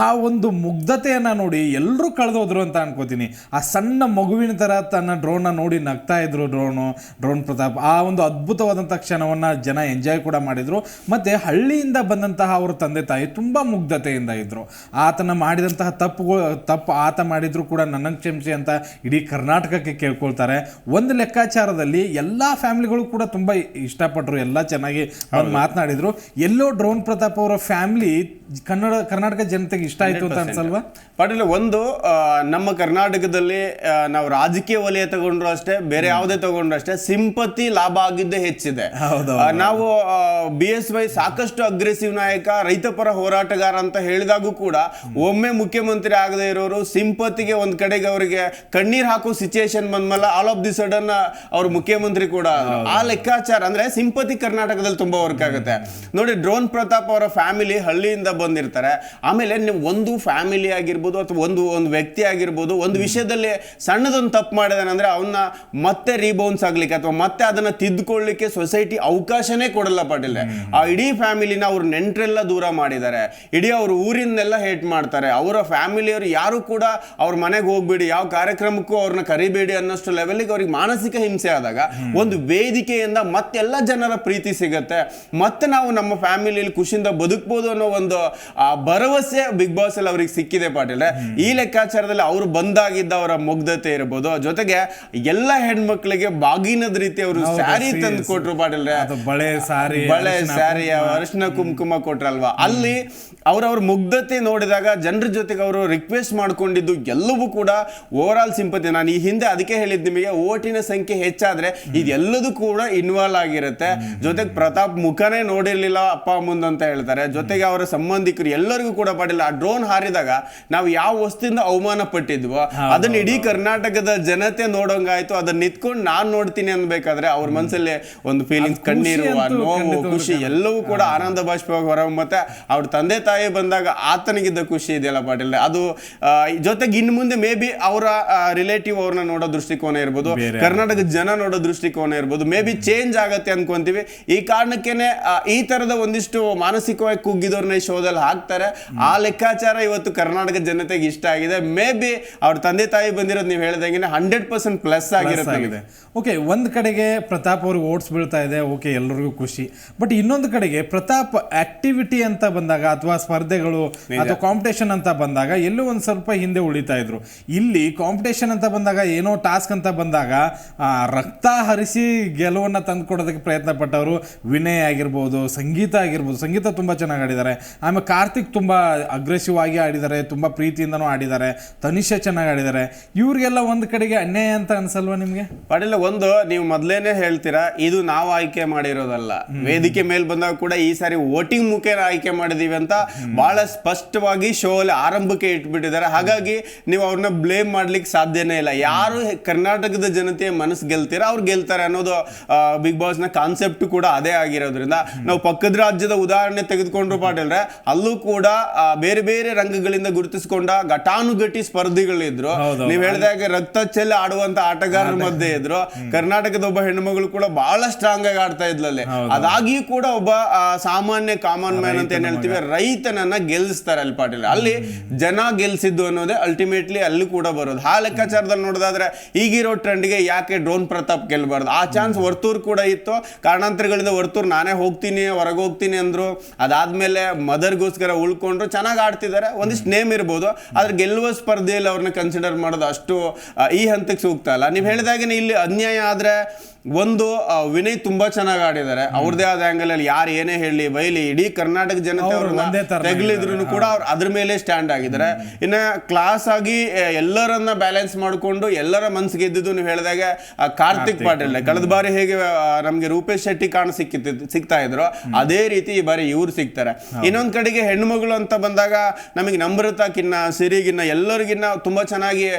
Speaker 1: ಆ ಒಂದು ಮುಗ್ಧತೆಯನ್ನು ನೋಡಿ ಎಲ್ಲರೂ ಕಳೆದೋದ್ರು ಅಂತ ಅನ್ಕೋತೀನಿ. ಆ ಸಣ್ಣ ಮಗುವಿನ ಥರ ತನ್ನ ಡ್ರೋನ್ನ ನೋಡಿ ನಗ್ತಾ ಇದ್ರು ಡ್ರೋನು ಡ್ರೋನ್ ಪ್ರತಾಪ್. ಆ ಒಂದು ಅದ್ಭುತವಾದಂಥ ಕ್ಷಣವನ್ನು ಜನ ಎಂಜಾಯ್ ಕೂಡ ಮಾಡಿದ್ರು. ಮತ್ತೆ ಹಳ್ಳಿಯಿಂದ ಬಂದಂತಹ ಅವರ ತಂದೆ ತಾಯಿ ತುಂಬ ಮುಗ್ಧತೆಯಿಂದ ಇದ್ರು. ಆತನ ಮಾಡಿದಂತಹ ತಪ್ಪುಗಳು ತಪ್ಪು ಆತ ಮಾಡಿದ್ರು ಕೂಡ ನನ್ನ ಕ್ಷಮಿಸಿ ಅಂತ ಇಡೀ ಕರ್ನಾಟಕಕ್ಕೆ ಕೇಳ್ಕೊಳ್ತಾರೆ. ಒಂದು ಲೆಕ್ಕಾಚಾರದಲ್ಲಿ ಎಲ್ಲ ಫ್ಯಾಮಿಲಿಗಳು ಕೂಡ ತುಂಬ ಇಷ್ಟಪಟ್ಟರು ಎಲ್ಲ ಚೆನ್ನಾಗಿ ಮಾತನಾಡಿದ್ರು. ಎಲ್ಲೋ ಡ್ರೋನ್ ಪ್ರತಾಪ್ ಅವರ ಫ್ಯಾಮಿಲಿ ಕನ್ನಡ ಕರ್ನಾಟಕ ಜನತೆಗೆ ಇಷ್ಟ ಆಯ್ತು ಅಂತ ಅನ್ಸಲ್ವಾ?
Speaker 2: ಪಾಟೀಲ್ ಒಂದು ನಮ್ಮ ಕರ್ನಾಟಕದಲ್ಲಿ ನಾವು ರಾಜಕೀಯ ವಲಯ ತಗೊಂಡ್ರು ಅಷ್ಟೇ ಬೇರೆ ಯಾವುದೇ ತಗೊಂಡ್ರು ಅಷ್ಟೇ ಸಿಂಪತಿ ಲಾಭ ಆಗಿದ್ದೇ ಹೆಚ್ಚಿದೆ. ನಾವು ಬಿ ಎಸ್ ವೈ ಸಾಕಷ್ಟು ಅಗ್ರೆಸಿವ್ ನಾಯಕ ರೈತಪರ ಹೋರಾಟಗಾರ ಅಂತ ಹೇಳಿದಾಗೂ ಕೂಡ ಒಮ್ಮೆ ಮುಖ್ಯಮಂತ್ರಿ ಆಗದೆ ಇರೋರು ಸಿಂಪತಿಗೆ ಒಂದ್ ಕಡೆಗೆ ಅವರಿಗೆ ಕಣ್ಣೀರ್ ಹಾಕೋ ಸಿಚುಯೇಷನ್ ಬಂದ್ಮೇಲೆ ಆಲ್ ಆಫ್ ದಿ ಸಡನ್ ಅವ್ರು ಮುಖ್ಯಮಂತ್ರಿ ಕೂಡ ಆ ಲೆಕ್ಕಾಚಾರ ಅಂದ್ರೆ ಸಿಂಪತಿ ಕರ್ನಾಟಕದಲ್ಲಿ ತುಂಬಾ ವರ್ಕ್ ಆಗುತ್ತೆ. ನೋಡಿ ಡ್ರೋನ್ ಪ್ರತಾಪ್ ಅವರ ಫ್ಯಾಮಿಲಿ ಹಳ್ಳಿಯಿಂದ ಬಂದಿರ್ತಾರೆ. ಆಮೇಲೆ ನೀವು ಒಂದು ಫ್ಯಾಮಿಲಿ ಆಗಿರ್ಬೋದು ಅಥವಾ ಒಂದು ಒಂದು ವ್ಯಕ್ತಿ ಆಗಿರ್ಬೋದು ಒಂದು ವಿಷಯದಲ್ಲಿ ಸಣ್ಣದೊಂದು ತಪ್ಪು ಮಾಡಿದಾನೆ ಅಂದ್ರೆ ಅವನ್ನ ಮತ್ತೆ ರೀಬೌನ್ಸ್ ಆಗ್ಲಿಕ್ಕೆ ಅಥವಾ ಮತ್ತೆ ಅದನ್ನ ತಿದ್ದುಕೊಳ್ಳಿಕ್ಕೆ ಸೊಸೈಟಿ ಅವಕಾಶನೇ ಕೊಡಲ್ಲ ಪಾಟೀಲ್. ಆ ಇಡೀ ಫ್ಯಾಮಿಲಿನ ಅವ್ರ ನೆಂಟರೆಲ್ಲ ದೂರ ಮಾಡಿದ್ದಾರೆ. ಇಡೀ ಅವ್ರ ಊರಿಂದೆಲ್ಲ ಹೇಟ್ ಮಾಡ್ತಾರೆ. ಅವರ ಫ್ಯಾಮಿಲಿಯವರು ಯಾರು ಕೂಡ ಅವ್ರ ಮನೆಗೆ ಹೋಗ್ಬೇಡಿ ಯಾವ ಕಾರ್ಯಕ್ರಮಕ್ಕೂ ಅವ್ರನ್ನ ಕರಿಬೇಡಿ ಅನ್ನೋಷ್ಟು ಲೆವೆಲ್ಗೆ ಅವ್ರಿಗೆ ಮಾನಸಿಕ ಹಿಂಸೆ ಆದಾಗ ಒಂದು ವೇದಿಕೆಯಿಂದ ಮತ್ತೆಲ್ಲ ಜನರ ಪ್ರೀತಿ ಸಿಗುತ್ತೆ. ಮತ್ತೆ ನಾವು ನಮ್ಮ ಫ್ಯಾಮಿಲಿಯಲ್ಲಿ ಖುಷಿಯಿಂದ ಬದುಕ್ಬೋದು ಅನ್ನೋ ಒಂದು ಭರವಸೆ ಬಿಗ್ ಬಾಸ್ ಅಲ್ಲಿ ಅವ್ರಿಗೆ ಸಿಕ್ಕಿದೆ ಪಾಟೀಲ್ ಈ ಲೆಕ್ಕಾಚಾರದಲ್ಲಿ ಅವರು ಬಂದಾಗಿದ್ದ ಅವರ ಮುಗ್ಧತೆ ಇರಬಹುದು ಜೊತೆಗೆ ಎಲ್ಲ ಹೆಣ್ಮಕ್ಳಿಗೆ ಬಾಗಿನದ ರೀತಿ ಅವರು ಸ್ಯಾರಿ. ತಂದು ಕೊಟ್ರು ಪಾಟೀಲ್
Speaker 1: ಬಳೆ ಸಾರಿ
Speaker 2: ಬಳೆ ಸ್ಯಾರಿ. ಅರಿಶಿನ ಕುಂಕುಮ ಕೊಟ್ರಲ್ವಾ? ಅಲ್ಲಿ ಅವ್ರವ್ರ ಮುಗ್ಧತೆ ನೋಡಿದಾಗ ಜನರ ಜೊತೆಗೆ ಅವರು ರಿಕ್ವೆಸ್ಟ್ ಮಾಡ್ಕೊಂಡಿದ್ದು ಎಲ್ಲವೂ ಕೂಡ ಓವರ್ ಆಲ್ ಸಿಂಪತಿ ನಾನು ಈ ಹಿಂದೆ ಅದಕ್ಕೆ ಹೇಳಿದ್ ನಿಮಗೆ ಓಟಿನ ಸಂಖ್ಯೆ ಹೆಚ್ಚಾದ್ರೆ ಇದೆಲ್ಲದೂ ಕೂಡ ಇನ್ವಾಲ್ವ್ ಆಗಿರುತ್ತೆ. ಜೊತೆಗೆ ಪ್ರತಾಪ್ ಮುಖನೇ ನೋಡಿರ್ಲಿಲ್ಲ ಅಪ್ಪ ಮುಂದಂತ ಅಂತ ಹೇಳ್ತಾರೆ. ಜೊತೆಗೆ ಅವರ ಸಂಬಂಧಿಕರು ಎಲ್ಲರಿಗೂ ಕೂಡ ಪಾಡಿಲ್ಲ ಆ ಡ್ರೋನ್ ಹಾರಿದಾಗ ನಾವು ಯಾವ ವಸ್ತುವಿಂದ ಅವಮಾನ ಪಟ್ಟಿದ್ವೋ ಅದನ್ನ ಇಡೀ ಕರ್ನಾಟಕದ ಜನತೆ ನೋಡೋಂಗಾಯ್ತು. ಅದನ್ನ ನಿಂತ್ಕೊಂಡು ನಾನ್ ನೋಡ್ತೀನಿ ಅನ್ಬೇಕಾದ್ರೆ ಅವ್ರ ಮನಸ್ಸಲ್ಲಿ ಒಂದು ಫೀಲಿಂಗ್ಸ್
Speaker 1: ಖುಷಿ
Speaker 2: ಕಣ್ಣೀರು ನೋವು ಖುಷಿ ಎಲ್ಲವೂ ಕೂಡ ಆನಂದ ಬಾಷ್ಪವಾಗಿ ಹೊರ ಮತ್ತೆ ಅವ್ರ ತಂದೆ ತಾಯಿ ಬಂದಾಗ ಆತನಿಗಿದ್ದ ಖುಷಿ ಇದೆಯಲ್ಲ ಪಾಟೀಲ್ ಅದು ಜೊತೆಗೆ ಇನ್ನು ಮುಂದೆ ಮೇ ಬಿ ಅವರ ರಿಲೇಟಿವ್ ಅವ್ರನ್ನ ನೋಡೋ ದೃಷ್ಟಿಕೋನ ಇರ್ಬೋದು. ಕರ್ನಾಟಕದ ಜನ ನೋಡೋ ದೃಷ್ಟಿಕೋನ ಇರ್ಬೋದು ಮೇ ಬಿ ಚೇಂಜ್ ಆಗತ್ತೆ ಅನ್ಕೊಂತೀವಿ. ಈ ಕಾರಣಕ್ಕೇನೆ ಈ ತರದ ಒಂದಿಷ್ಟು ಮಾನಸಿಕವಾಗಿ ಕುಗ್ಗಿದವ್ರನ್ನ ಈ ಶೋದಲ್ಲಿ ಹಾಕ್ತಾರೆ. ಆ ಲೆಕ್ಕಾಚಾರ ಇವತ್ತು ಕರ್ನಾಟಕ ಜನತೆಗೆ ಇಷ್ಟ ಆಗಿದೆ. ಮೇ ಬಿ ಅವ್ರ ತಂದೆ ತಾಯಿ ಬಂದಿರೋದು ನೀವು ಹೇಳ್ದಂಗೆ ಹಂಡ್ರೆಡ್ ಪರ್ಸೆಂಟ್ ಪ್ಲಸ್
Speaker 1: ಆಗಿರೋದಾಗಿದೆ ಓಕೆ ಒಂದು ಕಡೆಗೆ ಪ್ರತಾಪ್ ಅವ್ರಿಗೆ ಓಟ್ಸ್ ಬೀಳ್ತಾ ಇದೆ. ಓಕೆ ಎಲ್ಲರಿಗೂ ಖುಷಿ. ಬಟ್ ಇನ್ನೊಂದು ಕಡೆಗೆ ಪ್ರತಾಪ್ ಆಕ್ಟಿವಿಟಿ ಅಂತ ಬಂದಾಗ ಅಥವಾ ಸ್ಪರ್ಧೆಗಳು ಅಥವಾ ಕಾಂಪಿಟೇಷನ್ ಅಂತ ಬಂದಾಗ ಎಲ್ಲೂ ಒಂದು ಸ್ವಲ್ಪ ಹಿಂದೆ ಉಳಿತಾ ಇದ್ರು. ಇಲ್ಲಿ ಕಾಂಪಿಟೇಷನ್ ಅಂತ ಬಂದಾಗ ಏನೋ ಟಾಸ್ಕ್ ಅಂತ ಬಂದಾಗ ರಕ್ತ ಹರಿಸಿ ಗೆಲುವನ್ನ ತಂದುಕೊಡೋದಕ್ಕೆ ಪ್ರಯತ್ನ ಪಟ್ಟವರು ವಿನಯ್ ಆಗಿರ್ಬೋದು ಸಂಗೀತ ಆಗಿರ್ಬೋದು ಸಂಗೀತ ತುಂಬ ಚೆನ್ನಾಗಿ ಆಡಿದ್ದಾರೆ ಆಮೇಲೆ ಕಾರ್ತಿಕ್ ತುಂಬ ಅಗ್ರೆಸಿವ್ ಆಗಿ ಆಡಿದ್ದಾರೆ ತುಂಬ ಪ್ರೀತಿಯಿಂದನೂ ಆಡಿದ್ದಾರೆ ತನಿಷಾ ಚೆನ್ನಾಗಿ ಆಡಿದ್ದಾರೆ. ಇವ್ರಿಗೆಲ್ಲ ಒಂದು ಕಡೆಗೆ ಅನ್ಯಾಯ ಅಂತ ಅನ್ಸಲ್ವಾ ನಿಮಗೆ?
Speaker 2: ಪಾಟೀಲ್ ಒಂದು ನೀವು ಮೊದಲೇನೆ ಹೇಳ್ತೀರಾ ಇದು ನಾವು ಆಯ್ಕೆ ಮಾಡಿರೋದಲ್ಲ. ವೇದಿಕೆ ಮೇಲೆ ಬಂದಾಗ ಕೂಡ ಈ ಸಾರಿ ವೋಟಿಂಗ್ ಮುಖೇನ ಆಯ್ಕೆ ಮಾಡಿದೀವಿ ಅಂತ ಬಹಳ ಸ್ಪಷ್ಟವಾಗಿ ಶೋ ಅಲ್ಲಿ ಆರಂಭಕ್ಕೆ ಇಟ್ಬಿಟ್ಟಿದ್ದಾರೆ. ಹಾಗಾಗಿ ನೀವು ಅವ್ರನ್ನ ಬ್ಲೇಮ್ ಮಾಡ್ಲಿಕ್ಕೆ ಸಾಧ್ಯನೇ ಇಲ್ಲ. ಯಾರು ಕರ್ನಾಟಕದ ಜನತೆಯ ಮನಸ್ಸು ಗೆಲ್ತೀರಾ ಅವ್ರು ಗೆಲ್ತಾರೆ ಅನ್ನೋದು ಬಿಗ್ ಬಾಸ್ನ ಕಾನ್ಸೆಪ್ಟ್ ಕೂಡ ಅದೇ ಆಗಿರೋದ್ರಿಂದ ನಾವು ಪಕ್ಕದ ರಾಜ್ಯದ ಉದಾಹರಣೆ ತೆಗೆದುಕೊಂಡ್ರು ಪಾಟೀಲ್ರೆ ಅಲ್ಲೂ ಕೂಡ ಆ, ಬೇರೆ ಬೇರೆ ರಂಗಗಳಿಂದ ಗುರುತಿಸಿಕೊಂಡ ಘಟಾನುಘಟಿ ಸ್ಪರ್ಧಿಗಳಿದ್ರು. ನೀವ್ ಹೇಳಿದಾಗ ರಕ್ತ ಚೆಲ್ಲಿ ಆಡುವಂತ ಆಟಗಾರರ ಮಧ್ಯೆ ಇದ್ರು. ಕರ್ನಾಟಕದ ಒಬ್ಬ ಹೆಣ್ಮಗಳು ಕೂಡ ಬಹಳ ಸ್ಟ್ರಾಂಗ್ ಆಗಿ ಆಡ್ತಾ ಇದ್ಲಲ್ಲಿ. ಅದಾಗಿಯೂ ಕೂಡ ಒಬ್ಬ ಸಾಮಾನ್ಯ ಕಾಮನ್ ಮ್ಯಾನ್ ಅಂತ ಏನ್ ಹೇಳ್ತೀವಿ ರೈತನನ್ನ ಗೆಲ್ಲಿಸ್ತಾರೆ ಅಲ್ಲಿ ಪಾಟೀಲ್. ಅಲ್ಲಿ ಜನ ಗೆಲ್ಸಿದ್ದು ಅನ್ನೋದೇ ಅಲ್ಟಿಮೇಟ್ಲಿ ಅಲ್ಲಿ ಕೂಡ ಬರೋದು. ಆ ಲೆಕ್ಕಾಚಾರದಲ್ಲಿ ನೋಡೋದಾದ್ರೆ ಈಗಿರೋ ಟ್ರೆಂಡ್ಗೆ ಯಾಕೆ ಡ್ರೋನ್ ಪ್ರತಾಪ್ ಗೆಲ್ಬಾರ್ದು? ಆ ಚಾನ್ಸ್ ವರ್ತೂರ್ ಕೂಡ ಇತ್ತು. ಕಾರಣಾಂತರಗಳಿಂದ ವರ್ತೂರ್ ನಾನೇ ಹೋಗ್ತೀನಿ ಹೊರಗೆ ಹೋಗ್ತೀನಿ ಅಂದ್ರು. ಅದಾದ್ಮೇಲೆ ಮದರ್ಗೋಸ್ಕರ ಉಳ್ಕೊಂಡ್ರು, ಚೆನ್ನಾಗಿ ಆಡ್ತಿದ್ದಾರೆ, ಒಂದಿಷ್ಟು ನೇಮ್ ಇರ್ಬೋದು, ಆದ್ರೆ ಗೆಲ್ಲುವ ಸ್ಪರ್ಧೆಯಲ್ಲಿ ಅವ್ರನ್ನ ಕನ್ಸಿಡರ್ ಮಾಡೋದು ಅಷ್ಟು ಈ ಹಂತಕ್ಕೆ ಸೂಕ್ತ ಅಲ್ಲ. ನೀವು ಹೇಳಿದಾಗೆ ಇಲ್ಲಿ ಅನ್ಯಾಯ ಆದ್ರೆ ಒಂದು ವಿನಯ್ ತುಂಬಾ ಚೆನ್ನಾಗಿ ಆಡಿದ್ದಾರೆ. ಅವ್ರದೇ ಆದ ಆಂಗಲ್ ಅಲ್ಲಿ ಯಾರು ಏನೇ ಹೇಳಿ ಬೈಲಿ ಇಡೀ ಕರ್ನಾಟಕ ಜನತೆ
Speaker 1: ಅವ್ರು
Speaker 2: ಅವ್ರನ್ನ
Speaker 1: ಒಂದೇ
Speaker 2: ಕೂಡ ಅವ್ರು ಅದ್ರ ಮೇಲೆ ಸ್ಟ್ಯಾಂಡ್ ಆಗಿದ್ದಾರೆ. ಇನ್ನ ಕ್ಲಾಸ್ ಆಗಿ ಎಲ್ಲರನ್ನ ಬ್ಯಾಲೆನ್ಸ್ ಮಾಡಿಕೊಂಡು ಎಲ್ಲರ ಮನ್ಸ್ ಗೆದ್ದಿದ್ದು ನೀವು ಹೇಳಿದಾಗ ಕಾರ್ತಿಕ್ ಪಾಟೀಲ್. ಕಳೆದ ಬಾರಿ ಹೇಗೆ ನಮ್ಗೆ ರೂಪೇಶ್ ಶೆಟ್ಟಿ ಕಾಣ ಸಿಕ್ಕಿತ್ತು ಸಿಗ್ತಾ ಇದ್ರು. ಅದೇ ರೀತಿ ಈ ಬಾರಿ ಇವ್ರು ಸಿಗ್ತಾರೆ. ಇನ್ನೊಂದ್ ಕಡೆಗೆ ಹೆಣ್ಮಗಳು ಅಂತ ಬಂದಾಗ ನಮಗೆ ನಮ್ರತಾಕಿನ್ನ ಸಿರಿಗಿನ್ನ ಎಲ್ಲರಿಗಿನ್ನ ತುಂಬಾ ಚೆನ್ನಾಗಿ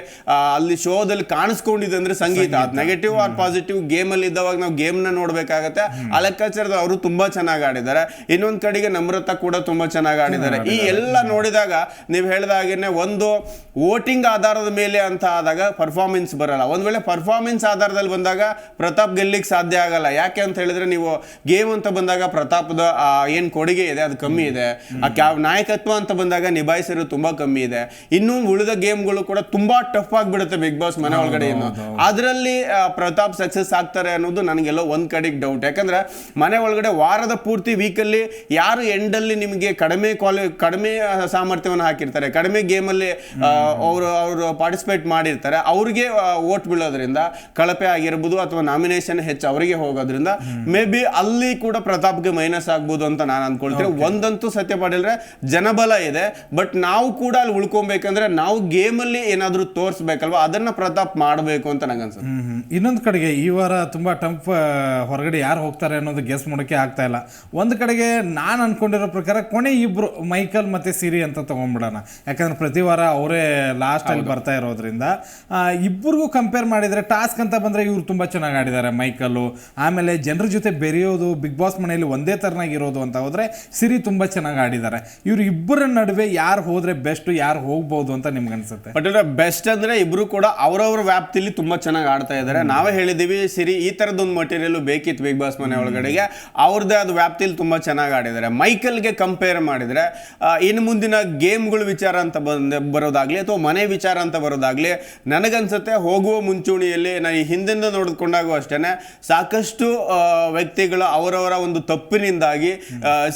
Speaker 2: ಅಲ್ಲಿ ಶೋದಲ್ಲಿ ಕಾಣಿಸ್ಕೊಂಡಿದೆ ಅಂದ್ರೆ Sangeetha. Negative or positive game ಅಲ್ಲಿ ಇದ್ದವಾಗ ನಾವು ಗೇಮ್ನ ನೋಡಬೇಕಾಗತ್ತೆ. ಆ ಅವರು ತುಂಬಾ ಚೆನ್ನಾಗಿ ಆಡಿದ್ದಾರೆ. ಇನ್ನೊಂದ್ ಕಡೆಗೆ ನಮ್ರತಾ ಕೂಡ ತುಂಬಾ ಚೆನ್ನಾಗಿ ಆಡಿದ್ದಾರೆ. ಈ ಎಲ್ಲ ನೋಡಿದಾಗ ನೀವು ಹೇಳಿದ ಹಾಗೇನೆ ಒಂದು ವೋಟಿಂಗ್ ಆಧಾರದ ಮೇಲೆ ಅಂತ ಆದಾಗ ಪರ್ಫಾರ್ಮೆನ್ಸ್ ಬರಲ್ಲ. ಒಂದ್ ವೇಳೆ ಪರ್ಫಾರ್ಮೆನ್ಸ್ ಆಧಾರದಲ್ಲಿ ಬಂದಾಗ ಪ್ರತಾಪ್ ಗೆಲ್ಲಿಕ್ ಸಾಧ್ಯ ಆಗಲ್ಲ. ಯಾಕೆ ಅಂತ ಹೇಳಿದ್ರೆ ನೀವು ಗೇಮ್ ಅಂತ ಬಂದಾಗ ಪ್ರತಾಪದ ದ ಏನ್ ಕೊಡುಗೆ ಇದೆ? ಅದು ಕಮ್ಮಿ ಇದೆ. ಆ ನಾಯಕತ್ವ ಅಂತ ಬಂದಾಗ ನಿಭಾಯಿಸಿರೋ ತುಂಬಾ ಕಮ್ಮಿ ಇದೆ. ಇನ್ನು ಉಳಿದ ಗೇಮ್ಗಳು ಕೂಡ ತುಂಬಾ ಟಫ್ ಆಗಿಬಿಡುತ್ತೆ ಬಿಗ್ ಬಾಸ್ ಮನೆ ಒಳಗಡೆ ಇನ್ನು ಅದರಲ್ಲಿ ಪ್ರತಾಪ್ ಸಕ್ಸಸ್ ಆಗ್ತಾರೆ ಅನ್ನೋದು ನನಗೆಲ್ಲೋ ಒಂದು ಕಡೆಗೆ ಡೌಟ್ ಯಾಕಂದ್ರೆ ಮನೆ ಒಳಗಡೆ ವಾರದ ಪೂರ್ತಿ ವೀಕಲ್ಲಿ ಯಾರು ಎಂಡಲ್ಲಿ ನಿಮಗೆ ಕಡಿಮೆ ಕ್ವಾಲಿ ಕಡಿಮೆ ಸಾಮರ್ಥ್ಯವನ್ನು ಹಾಕಿರ್ತಾರೆ. ಕಡಿಮೆ ಗೇಮಲ್ಲಿ ಅವರು ಅವರು ಪಾರ್ಟಿಸಿಪೇಟ್ ಮಾಡಿರ್ತಾರೆ. ಅವ್ರಿಗೆ ಓಟ್ ಬೀಳೋದ್ರಿಂದ ಕಳಪೆ ಆಗಿರ್ಬೋದು ಅಥವಾ ನಾಮಿನೇಷನ್ ಹೆಚ್ಚು ಅವರಿಗೆ ಹೋಗೋದ್ರಿಂದ ಮೇ ಬಿ ಅಲ್ಲಿ ಕೂಡ ಪ್ರತಾಪ್ಗೆ ಮೈನಸ್ ಆಗ್ಬೋದು ಅಂತ ನಾನು ಅಂದ್ಕೊಳ್ತೀನಿ ಒಂದಂತೂ ಸತ್ಯ ಪಾಡಿಲ್ರೆ ಜನಬಲ ಇದೆ ಬಟ್ ನಾವು ಕೂಡ ಅಲ್ಲಿ ಉಳ್ಕೊಬೇಕಂದ್ರೆ ನಾವು ಗೇಮಲ್ಲಿ ಏನಾದರೂ ತೋರಿಸ್ಬೇಕಲ್ವಾ? ಅದನ್ನ ಪ್ರತಾಪ್ ಮಾಡಬೇಕು ಅಂತ ನನಗೆ ಅನ್ಸುತ್ತೆ
Speaker 1: ಹ್ಮ್. ಇನ್ನೊಂದು ಕಡೆಗೆ ಈ ವಾರ ತುಂಬ ಟಂಪ್ ಹೊರಗಡೆ ಯಾರು ಹೋಗ್ತಾರೆ ಅನ್ನೋದು ಗೆಸ್ ಮಾಡೋಕ್ಕೆ ಆಗ್ತಾ ಇಲ್ಲ. ಒಂದು ಕಡೆಗೆ ನಾನು ಅನ್ಕೊಂಡಿರೋ ಪ್ರಕಾರ ಕೊನೆ ಇಬ್ಬರು ಮೈಕಲ್ ಮತ್ತು ಸಿರಿ ಅಂತ ತೊಗೊಂಡ್ಬಿಡೋಣ. ಯಾಕಂದ್ರೆ ಪ್ರತಿ ವಾರ ಅವರೇ ಲಾಸ್ಟಲ್ಲಿ ಬರ್ತಾ ಇರೋದ್ರಿಂದ ಇಬ್ಬರಿಗೂ ಕಂಪೇರ್ ಮಾಡಿದರೆ ಟಾಸ್ಕ್ ಅಂತ ಬಂದರೆ ಇವ್ರು ತುಂಬ ಚೆನ್ನಾಗಿ ಆಡಿದ್ದಾರೆ ಮೈಕಲ್ಲು. ಆಮೇಲೆ ಜನರ ಜೊತೆ ಬೆರೆಯೋದು ಬಿಗ್ ಬಾಸ್ ಮನೆಯಲ್ಲಿ ಒಂದೇ ತರನಾಗಿರೋದು ಅಂತ ಹೋದರೆ ಸಿರಿ ತುಂಬಾ ಚೆನ್ನಾಗಿ ಆಡಿದ್ದಾರೆ. ಇವರು ಇವ್ರು ಇಬ್ಬರ ನಡುವೆ ಯಾರು ಹೋದರೆ ಬೆಸ್ಟ್ ಯಾರು ಹೋಗ್ಬೋದು ಅಂತ ನಿಮ್ಗೆ ಅನ್ಸುತ್ತೆ?
Speaker 2: ಬಟ್ ಬೆಸ್ಟ್ ಅಂದರೆ ಇಬ್ಬರು ಕೂಡ ಅವರವ್ರ ವ್ಯಾಪ್ತಿಯಲ್ಲಿ ತುಂಬ ಚೆನ್ನಾಗಿ ಆಡ್ತಾ ಇದ್ದಾರೆ. ನಾವೇ ಹೇಳಿದ್ದೀವಿ ಸಿರಿ ಈ ತರದೊಂದು ಮಟೀರಿಯಲ್ ಬೇಕಿತ್ತು ಬಿಗ್ ಬಾಸ್ ಮನೆ ಒಳಗಡೆಗೆ. ಅವ್ರದ್ದೇ ಅದು ವ್ಯಾಪ್ತಿಲಿ ತುಂಬ ಚೆನ್ನಾಗಿ ಆಡಿದ್ದಾರೆ ಮೈಕಲ್ಗೆ ಕಂಪೇರ್ ಮಾಡಿದರೆ ಇನ್ನು ಮುಂದಿನ ಗೇಮ್ಗಳ ವಿಚಾರ ಅಂತ ಬಂದ, ಬರೋದಾಗಲಿ ಅಥವಾ ಮನೆ ವಿಚಾರ ಅಂತ ಬರೋದಾಗಲಿ, ನನಗನ್ಸುತ್ತೆ ಹೋಗುವ ಮುಂಚೂಣಿಯಲ್ಲಿ ನಾನು ಈ ಹಿಂದಿಂದ ನೋಡಿಕೊಂಡಾಗೂ ಅಷ್ಟೇ ಸಾಕಷ್ಟು ವ್ಯಕ್ತಿಗಳು ಅವರವರ ಒಂದು ತಪ್ಪಿನಿಂದಾಗಿ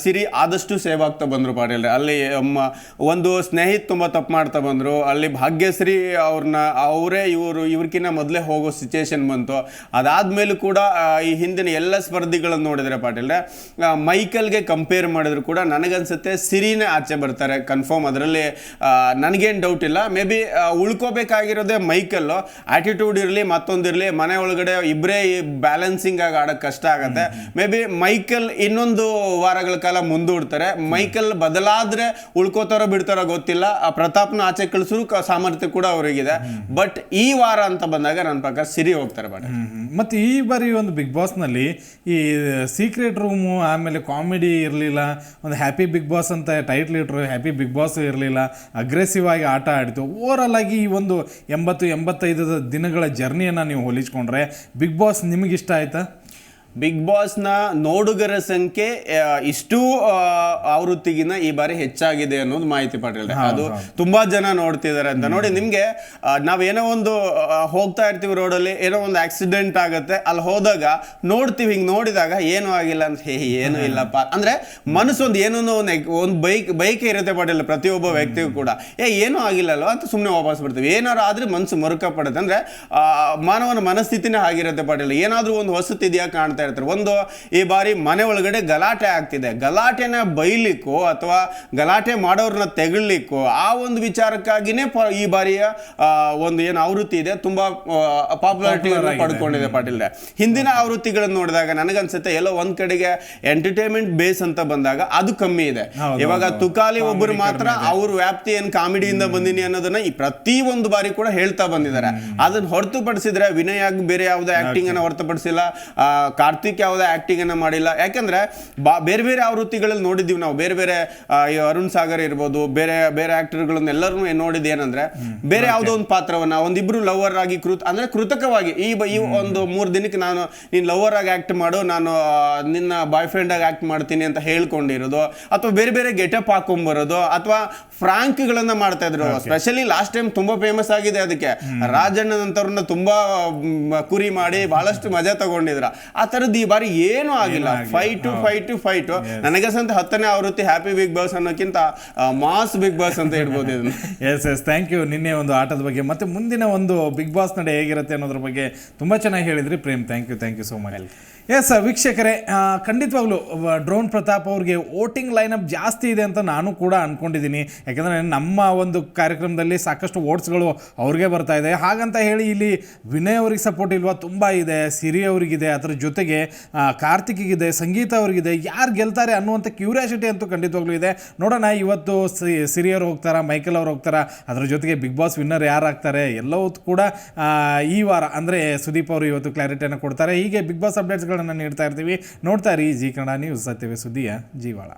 Speaker 2: ಸಿರಿ ಆದಷ್ಟು ಸೇವ್ ಆಗ್ತಾ ಬಂದ್ರು ಪಾಟೀಲ್ ಅಲ್ಲಿ ಒಂದು ಸ್ನೇಹಿತ ತುಂಬ ತಪ್ಪು ಮಾಡ್ತಾ ಬಂದರು. ಅಲ್ಲಿ ಭಾಗ್ಯಶ್ರೀ ಅವ್ರನ್ನ ಅವರೇ ಇವರು, ಇವ್ರಕಿನ್ನ ಮೊದಲೇ ಹೋಗೋ ಸಿಚುಯೇಷನ್ ಬಂತು. ಅದಾದ್ಮೇಲೂ ಕೂಡ ಈ ಹಿಂದಿನ ಎಲ್ಲ ಸ್ಪರ್ಧಿಗಳನ್ನು ನೋಡಿದ್ರೆ ಪಾಟೀಲ್ ಮೈಕಲ್ ಮೈಕಲ್ಗೆ ಕಂಪೇರ್ ಮಾಡಿದ್ರು ಕೂಡ ನನಗನ್ಸುತ್ತೆ ಸಿರಿನೇ ಆಚೆ ಬರ್ತಾರೆ. ಕನ್ಫರ್ಮ್ ಅದರಲ್ಲಿ ನನಗೇನು ಡೌಟ್ ಇಲ್ಲ. ಮೇ ಬಿ ಉಳ್ಕೋಬೇಕಾಗಿರೋದೇ ಮೈಕಲ್ ಆಟಿಟ್ಯೂಡ್ ಇರಲಿ ಮತ್ತೊಂದಿರಲಿ ಮನೆ ಒಳಗಡೆ ಇಬ್ಬರೇ ಬ್ಯಾಲೆನ್ಸಿಂಗ್ ಆಗಿ ಆಡೋಕ್ಕೆ ಕಷ್ಟ ಆಗುತ್ತೆ. ಮೇ ಬಿ ಮೈಕಲ್ ಇನ್ನೊಂದು ವಾರಗಳ ಕಾಲ ಮುಂದೂಡ್ತಾರೆ. ಮೈಕಲ್ ಬದಲಾದ್ರೆ ಉಳ್ಕೋತಾರೋ ಬಿಡ್ತಾರೋ ಗೊತ್ತಿಲ್ಲ. ಆ ಪ್ರತಾಪ್ನ ಆಚೆ ಕಳಿಸೋ ಸಾಮರ್ಥ್ಯ ಕೂಡ ಅವರಿಗಿದೆ. ಬಟ್ ಈ ವಾರ ಅಂತ ಬಂದಾಗ ನನ್ನ ಪ್ರಕಾರ ಸಿರಿ ಹೋಗ್ತಾರೆ ಬಟ್
Speaker 1: ಮತ್ತು ಈ ಬಾರಿ ಒಂದು ಬಿಗ್ ಬಾಸ್ನಲ್ಲಿ ಈ ಸೀಕ್ರೆಟ್ ರೂಮು ಆಮೇಲೆ ಕಾಮಿಡಿ ಇರಲಿಲ್ಲ, ಒಂದು ಹ್ಯಾಪಿ ಬಿಗ್ ಬಾಸ್ ಅಂತ ಟೈಟ್ಲ್ ಇಟ್ರು ಹ್ಯಾಪಿ ಬಿಗ್ ಬಾಸ್ ಇರಲಿಲ್ಲ ಅಗ್ರೆಸಿವ್ ಆಗಿ ಆಟ ಆಡಿತು. ಓವರಾಲ್ ಆಗಿ ಈ ಒಂದು ಎಂಬತ್ತು ಎಂಬತ್ತೈದು ದಿನಗಳ ಜರ್ನಿಯನ್ನು ನೀವು ಹೋಲಿಸ್ಕೊಂಡ್ರೆ ಬಿಗ್ ಬಾಸ್ ನಿಮಗೆ ಇಷ್ಟ ಆಯ್ತಾ?
Speaker 2: ಬಿಗ್ ಬಾಸ್ನ ನೋಡುಗರ ಸಂಖ್ಯೆ ಇಷ್ಟು ಆವೃತ್ತಿಗಿನ ಈ ಬಾರಿ ಹೆಚ್ಚಾಗಿದೆ ಅನ್ನೋದು ಮಾಹಿತಿ ಪಡೆದಿದೆ ಅದು ತುಂಬಾ ಜನ ನೋಡ್ತಿದ್ದಾರೆ ಅಂತ. ನೋಡಿ ನಿಮ್ಗೆ ನಾವು ನಾವೇನೋ ಒಂದು ಹೋಗ್ತಾ ಇರ್ತೀವಿ ರೋಡಲ್ಲಿ ಏನೋ ಒಂದು ಆಕ್ಸಿಡೆಂಟ್ ಆಗುತ್ತೆ ಅಲ್ಲಿ ಹೋದಾಗ ನೋಡ್ತೀವಿ ಹಿಂಗೆ ನೋಡಿದಾಗ ಏನು ಆಗಿಲ್ಲ ಅಂತ ಹೇ ಏನು ಇಲ್ಲಪ್ಪ. ಅಂದ್ರೆ ಮನಸ್ಸೊಂದು ಏನೋ ಒಂದು ಒಂದು ಬೈಕ್ ಬೈಕ್ ಇರುತ್ತೆ ಪಡೆಯಲ್ಲ ಪ್ರತಿಯೊಬ್ಬ ವ್ಯಕ್ತಿಗೂ ಕೂಡ. ಏ ಏನೂ ಆಗಿಲ್ಲಲ್ವ ಅಂತ ಸುಮ್ಮನೆ ವಾಪಸ್ ಬರ್ತೀವಿ ಏನಾರು ಆದ್ರೆ ಮನಸ್ಸು ಮರುಕ ಪಡುತ್ತೆ ಅಂದ್ರೆ ಮಾನವನ ಮನಸ್ಥಿತಿನೇ ಆಗಿರುತ್ತೆ ಪಡೆಯಲ್ಲ ಏನಾದ್ರೂ ಒಂದು ಹೊಸತಿದೆಯಾ ಕಾಣ್ತಾ ಇರ್ತಾರೆ. ಒಂದು ಈ ಬಾರಿ ಮನೆ ಒಳಗಡೆ ಗಲಾಟೆ ಆಗ್ತಿದೆ. ಗಲಾಟೆನ ಬೈಲಿಕ್ಕೋ ಅಥವಾ ಗಲಾಟೆ ಮಾಡೋರನ್ನ ತೆಗಳ್ಲಿಕ್ಕೋ ಆ ಒಂದು ವಿಚಾರಕ್ಕಾಗಿನೇ ಈ ಬಾರಿಯ ಒಂದು ಏನು ಆವೃತ್ತಿ ಇದೆ. ತುಂಬಾ ಪಾಪ್ಯುಲಾರಿಟಿಯನ್ನು ಪಡ್ಕೊಂಡಿದೆ ಪಾಟೀಲ್ ಹಿಂದಿನ ಆವೃತ್ತಿಗಳನ್ನು ನೋಡಿದಾಗ ನನಗನ್ಸುತ್ತೆ ಎಲ್ಲೋ ಒಂದ್ ಕಡೆಗೆ ಎಂಟರ್ಟೈನ್ಮೆಂಟ್ ಬೇಸ್ ಅಂತ ಬಂದಾಗ ಅದು ಕಮ್ಮಿ ಇದೆ. ಇವಾಗ ತುಕಾಲಿ ಒಬ್ಬರು ಮಾತ್ರ ಅವ್ರ ವ್ಯಾಪ್ತಿ ಏನ್ ಕಾಮಿಡಿಯಿಂದ ಬಂದಿನಿ ಅನ್ನೋದನ್ನ ಈ ಪ್ರತಿ ಒಂದು ಬಾರಿ ಕೂಡ ಹೇಳ್ತಾ ಬಂದಿದ್ದಾರೆ. ಅದನ್ನ ಹೊರತುಪಡಿಸಿದ್ರೆ ವಿನಯ್ ಆಗಿ ಬೇರೆ ಯಾವುದೇ ಆಕ್ಟಿಂಗ್ ಅನ್ನ ಹೊರತುಪಡಿಸಿಲ್ಲ. ಆ, ಕಾರ್ತಿಕ್ ಯಾವುದೇ ಆಕ್ಟಿಂಗ್ ಅನ್ನ ಮಾಡಿಲ್ಲ. ಯಾಕಂದ್ರೆ ಬಾ ಬೇರೆ ಬೇರೆ ಆವೃತ್ತಿಗಳಲ್ಲಿ ನೋಡಿದ್ದೀವಿ ನಾವು. ಬೇರೆ ಬೇರೆ ಅರುಣ್ ಸಾಗರ್ ಇರ್ಬೋದು ಬೇರೆ ಬೇರೆ ಆ್ಯಕ್ಟರ್ಗಳನ್ನ ಎಲ್ಲರೂ ನೋಡಿದ್ದು ಏನಂದ್ರೆ ಬೇರೆ ಯಾವುದೋ ಒಂದು ಪಾತ್ರವನ್ನ ಒಂದಿಬ್ಬರು ಲವರ್ ಆಗಿ ಕೃತ ಅಂದ್ರೆ ಕೃತಕವಾಗಿ ಈ ಬ- ಈ ಒಂದು ಮೂರು ದಿನಕ್ಕೆ ನಾನು ನೀನು ಲವರ್ ಆಗಿ ಆಕ್ಟ್ ಮಾಡು ನಾನು ನಿನ್ನ ಬಾಯ್ ಫ್ರೆಂಡ್ ಆಗಿ ಆಕ್ಟ್ ಮಾಡ್ತೀನಿ ಅಂತ ಹೇಳ್ಕೊಂಡಿರೋದು ಅಥವಾ ಬೇರೆ ಬೇರೆ ಗೆಟಪ್ ಹಾಕೊಂಬರೋದು ಅಥವಾ ಫ್ರಾಂಕ್ಗಳನ್ನ ಮಾಡ್ತಾ ಇದ್ರು. ಸ್ಪೆಷಲಿ ಲಾಸ್ಟ್ ಟೈಮ್ ತುಂಬಾ ಫೇಮಸ್ ಆಗಿದೆ ಅದಕ್ಕೆ. ರಾಜಣ್ಣನಂತವ್ರನ್ನ ತುಂಬಾ ಕುರಿ ಮಾಡಿ ಬಹಳಷ್ಟು ಮಜಾ ತಗೊಂಡಿದ್ರ. ಆ ತರದ್ದು ಈ ಬಾರಿ ಏನೂ ಆಗಿಲ್ಲ. ಫೈಟು ಫೈಟು ಫೈಟು ನನಗೆ ಸಂತ ಹತ್ತನೇ ಆವೃತ್ತಿ ಹ್ಯಾಪಿ ಬಿಗ್ ಬಾಸ್ ಅನ್ನೋಕ್ಕಿಂತ ಮಾಸ್ ಬಿಗ್ ಬಾಸ್ ಅಂತ ಹೇಳ್ಬೋದು ಇದು
Speaker 1: ಎಸ್ ಎಸ್ ಥ್ಯಾಂಕ್ ಯು ನಿನ್ನೆ ಒಂದು ಆಟದ ಬಗ್ಗೆ ಮತ್ತೆ ಮುಂದಿನ ಒಂದು ಬಿಗ್ ಬಾಸ್ ನಡೆ ಹೇಗಿರುತ್ತೆ ಅನ್ನೋದ್ರ ಬಗ್ಗೆ ತುಂಬ ಚೆನ್ನಾಗಿ ಹೇಳಿದ್ರಿ. Prem thank you thank you so much yes ವೀಕ್ಷಕರೇ ಖಂಡಿತವಾಗ್ಲು ಡ್ರೋನ್ ಪ್ರತಾಪ್ ಅವ್ರಿಗೆ ವೋಟಿಂಗ್ ಲೈನಪ್ ಜಾಸ್ತಿ ಇದೆ ಅಂತ ನಾನು ಕೂಡ ಅನ್ಕೊಂಡಿದ್ದೀನಿ. ಯಾಕಂದರೆ ನಮ್ಮ ಒಂದು ಕಾರ್ಯಕ್ರಮದಲ್ಲಿ ಸಾಕಷ್ಟು ವೋಟ್ಸ್ಗಳು ಅವ್ರಿಗೆ ಬರ್ತಾ ಇದೆ. ಹಾಗಂತ ಹೇಳಿ ಇಲ್ಲಿ ವಿನಯ್ ಅವ್ರಿಗೆ ಸಪೋರ್ಟ್ ಇಲ್ವಾ? ತುಂಬ ಇದೆ. ಸಿರಿ ಅವ್ರಿಗಿದೆ. ಅದರ ಜೊತೆಗೆ ಆ, ಕಾರ್ತಿಕ್ಗಿದೆ ಸಂಗೀತ ಅವ್ರಿಗಿದೆ ಯಾರು ಗೆಲ್ತಾರೆ ಅನ್ನುವಂಥ ಕ್ಯೂರಿಯಾಸಿಟಿ ಅಂತೂ ಖಂಡಿತವಾಗ್ಲೂ ಇದೆ. ನೋಡೋಣ ಇವತ್ತು ಸಿರಿಯರು ಹೋಗ್ತಾರಾ ಮೈಕಲ್ ಅವ್ರು ಹೋಗ್ತಾರಾ ಅದರ ಜೊತೆಗೆ ಬಿಗ್ ಬಾಸ್ ವಿನ್ನರ್ ಯಾರು ಆಗ್ತಾರೆ ಎಲ್ಲವೂ ಕೂಡ ಈ ವಾರ ಅಂದರೆ ಸುದೀಪ್ ಅವರು ಇವತ್ತು ಕ್ಲಾರಿಟಿಯನ್ನು ಕೊಡ್ತಾರೆ. ಹೀಗೆ ಬಿಗ್ ಬಾಸ್ ಅಪ್ಡೇಟ್ಸ್ಗಳನ್ನು ನೀಡ್ತಾ ಇರ್ತೀವಿ. ನೋಡ್ತಾ ಇರಿ ಜಿ ಕನ್ನಡ ನ್ಯೂಸ್ ಸತ್ಯವೇ ಸುದ್ದಿಯ ಜೀವಾಳ.